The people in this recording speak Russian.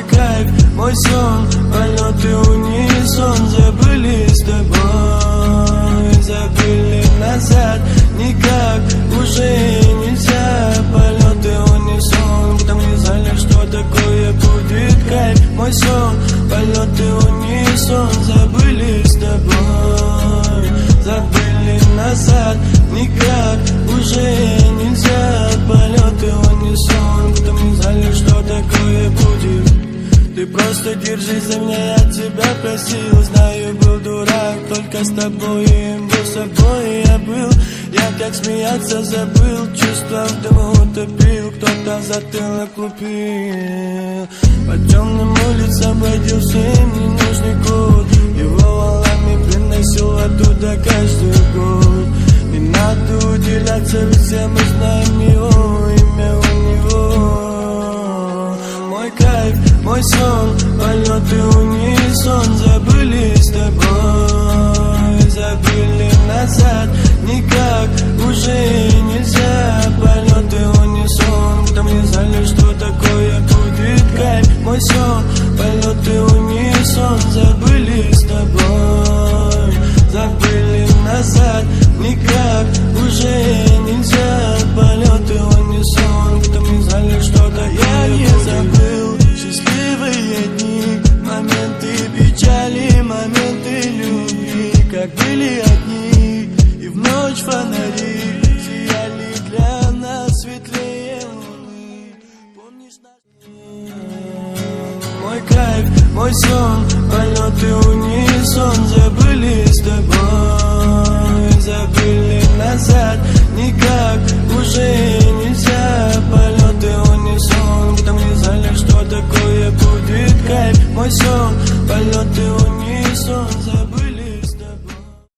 Мой кайф, мой сон, полеты унисон Забыли с тобой, забыли назад Никак уже нельзя Полеты унисон, потому не знали, что такое будет кайф Мой сон, полеты унисон Забыли с тобой, забыли назад Никак уже просто держись за меня, я тебя просил. Знаю, был дурак, только с тобой и был собой. Я был Я как смеяться забыл, чувства в дыму утопил Кто-то затылок лупил По темным улицам бродился им ненужный код Его валами приносил оттуда каждый год. Не надо уделяться, ведь все мы знаем его Имя у него. Мой кайф, мой сон Полеты унисон Забыли с тобой. Забыли назад Никак уже нельзя. Полеты унисон Там не знали, что такое будет кайф Мой сон Полеты унисон Забыли с тобой. Забыли назад Никак уже счастливые дни Моменты печали, моменты любви Как были одни И в ночь фонари Сияли для нас светлее луны. Помнишь наш... Мой кайф, мой сон Полеты унисон знали,